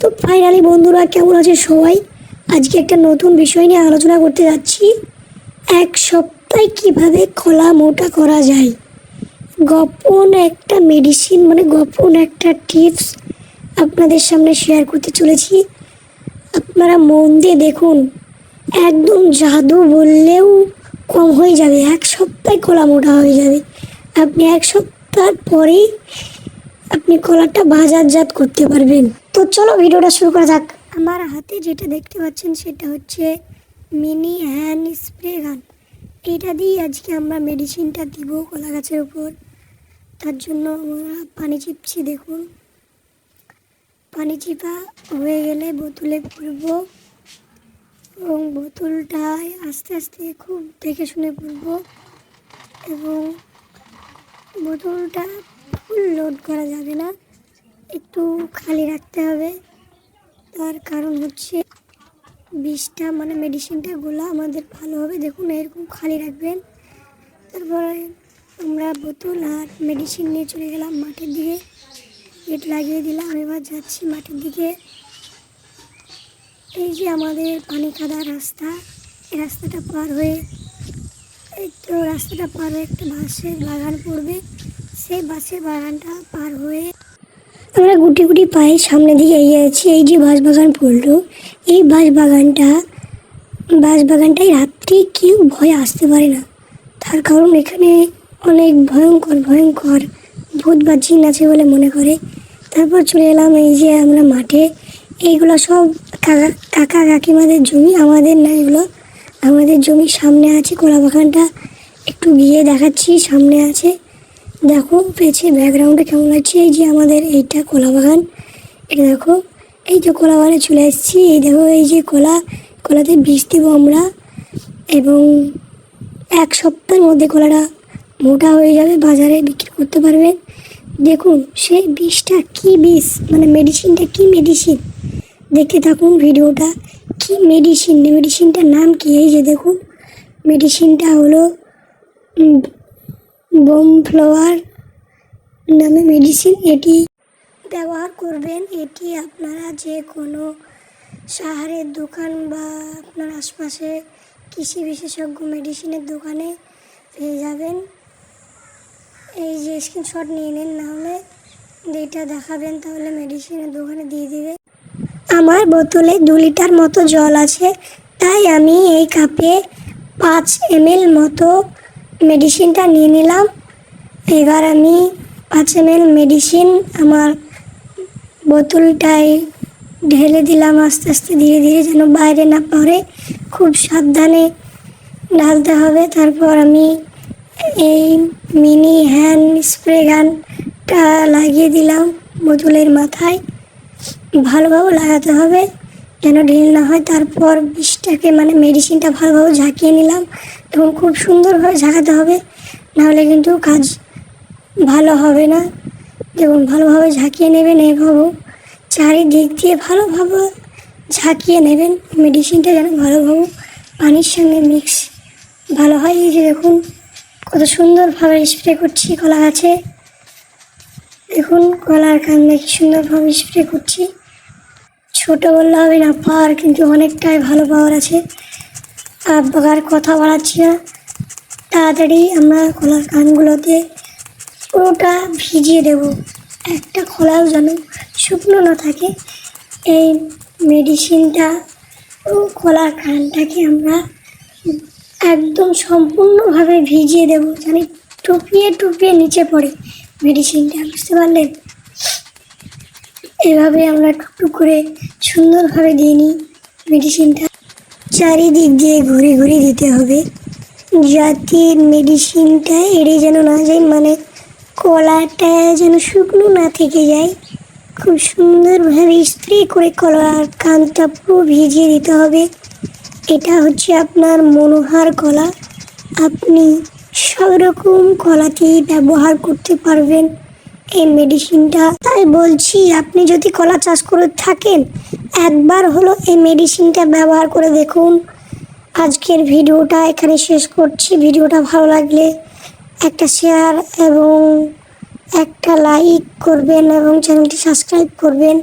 তো ফাইনালি বন্ধুরা, কেমন আছে সবাই? আজকে একটা নতুন বিষয় নিয়ে আলোচনা করতে যাচ্ছি। এক সপ্তাহে কীভাবে কলা মোটা করা যায়? গোপন একটা মেডিসিন মানে গোপন একটা টিপস আপনাদের সামনে শেয়ার করতে চলেছি। আপনারা মন দিয়ে দেখুন, একদম জাদু বললেও কম হয়ে যাবে, এক সপ্তাহে কলা মোটা হয়ে যাবে। আপনি এক সপ্তাহ পরেই আপনি কলারটা বাজারজাত করতে পারবেন। তো চলো ভিডিওটা শুরু করা যাক। আমার হাতে যেটা দেখতে পাচ্ছেন সেটা হচ্ছে মিনি হ্যান্ড স্প্রে গান। এটা দিয়ে আজকে আমরা মেডিসিনটা দিব কলা গাছের উপর। তার জন্য আমরা পানি চিপছি, দেখুন। পানি চিপা হয়ে গেলে বোতলে ভরব এবং বোতলটায় আস্তে আস্তে খুব দেখে শুনে ভরব এবং বোতলটা ফুল লোড করা যাবে না। একটু খালি রাখতে হবে। তার কারণ হচ্ছে বিষটা মানে মেডিসিনটা গোলা আমাদের ভালো হবে। দেখুন, এরকম খালি রাখবেন। তারপরে আমরা বোতল আর মেডিসিন নিয়ে চলে গেলাম মাঠের দিকে। গেট লাগিয়ে দিলাম, এবার যাচ্ছি মাঠের দিকে। এই যে আমাদের পানি কাদা রাস্তা, এই রাস্তাটা পার হয়ে তো রাস্তাটা পার হয়ে একটা বাঁশের বাগান পড়বে। সেই বাঁশের বাগানটা পার হয়ে আমরা গুটি গুটি পায়ে সামনে দিকে এগিয়ে যাচ্ছি এই যে বাঁশ বাগান পড়ল। এই বাঁশ বাগানটা বাঁশ বাগানটায় রাত্রি কেউ ভয় আসতে পারে না। তার কারণ এখানে অনেক ভয়ঙ্কর ভয়ঙ্কর ভূত বা জিন আছে বলে মনে করে। তারপর চলে এলাম এই যে আমরা মাঠে। এইগুলো সব কাকা কাকা কাকিমাদের জমি, আমাদের না এগুলো, আমাদের জমির সামনে আছে, কলা বাগানটা। একটু গিয়ে দেখাচ্ছি, সামনে আছে। দেখো পেছে ব্যাকগ্রাউন্ডে কেমন লাগছে? এই যে আমাদের এইটা কলা বাগান। এটা দেখো, এই যে কলা বাগানে চলে এসেছি। এই দেখো, এই যে কলা, কলাতে বীজ দেবো আমরা। এবং এক সপ্তাহের মধ্যে কলাটা মোটা হয়ে যাবে, বাজারে বিক্রি করতে পারবেন দেখুন, সেই বিষটা কি বিষ মানে মেডিসিনটা কি মেডিসিন দেখতে থাকুন ভিডিওটা। কি মেডিসিন মেডিসিনটার নাম কি? এই যে দেখুন মেডিসিনটা হলো বোম ফ্লাওয়ার নামে মেডিসিন এটি ব্যবহার করবেন। এটি আপনারা যে কোনো সাহারের দোকান বা আপনার আশপাশে কৃষি বিশেষজ্ঞ মেডিসিনের দোকানে পেয়ে যাবেন। এই যে স্ক্রিনশট নিয়ে নিন নাহলে যেটা দেখাবেন তাহলে মেডিসিনের দোকানে দিয়ে দিবে। আমার বোতলে দু লিটার মতো জল আছে, তাই আমি এই কাপে পাঁচ এমএল মতো মেডিসিনটা নিয়ে নিলাম। এবার আমি পাঁচ এমএল মেডিসিন আমার বোতলটায় ঢেলে দিলাম আস্তে আস্তে ধীরে ধীরে যেন বাইরে না পড়ে। খুব সাবধানে ঢালতে হবে। তারপর আমি এই মিনি হ্যান্ড স্প্রে গানটা লাগিয়ে দিলাম বোতলের মাথায়। ভালোভাবে লাগাতে হবে। যেন ঢিল না হয়, তারপর বিষটাকে মানে মেডিসিনটা ভালোভাবে ঝাঁকিয়ে নিলাম। এবং খুব সুন্দরভাবে ঝাঁকাতে হবে, নাহলে কিন্তু কাজ ভালো হবে না। যেমন ভালোভাবে ঝাঁকিয়ে নেবেন এভাবে চারিদিক দিয়ে ভালোভাবে ঝাঁকিয়ে নেবেন। মেডিসিনটা যেন ভালোভাবে পানির সঙ্গে মিক্স ভালো হয়। এই যে দেখুন, কত সুন্দরভাবে স্প্রে করছি কলা গাছে। দেখুন, কলার কান্দে কি সুন্দরভাবে স্প্রে করছি। ছোট বললে হবে না পাওয়ার কিন্তু অনেকটাই ভালো পাওয়ার আছে। আর বাগার কথা বাড়াচ্ছি না। তাড়াতাড়ি আমরা খোলার কানগুলোতে পুরোটা ভিজিয়ে দেব। একটা খোলাও যেন শুকনো না থাকে। এই মেডিসিনটা ও কলার কানটাকে আমরা একদম সম্পূর্ণভাবে ভিজিয়ে দেব। জানি টুপিয়ে টুপিয়ে নিচে পড়ে। মেডিসিনটা, বুঝতে পারলেন? এভাবে আমরা টুকটুক করে সুন্দরভাবে দিয়ে নিই মেডিসিনটা চারিদিক দিয়ে ঘুরে ঘুরে দিতে হবে, যাতে মেডিসিনটা এড়ে যেন না যায় মানে কলাটা যেন শুকনো না থেকে যায়। খুব সুন্দরভাবে স্প্রে করে কলার কানটা পুরো ভিজিয়ে দিতে হবে। এটা হচ্ছে আপনার মনোহার কলা। আপনি সব রকম কলাতেই ব্যবহার করতে পারবেন। এই মেডিসিনটা তাই বলছি, আপনি যদি কলা চাষ করে থাকেন, একবার হলো এই মেডিসিনটা ব্যবহার করে দেখুন। আজকের ভিডিওটা এখানে শেষ করছি। ভিডিওটা ভালো লাগলে একটা শেয়ার এবং একটা লাইক করবেন এবং চ্যানেলটি সাবস্ক্রাইব করবেন।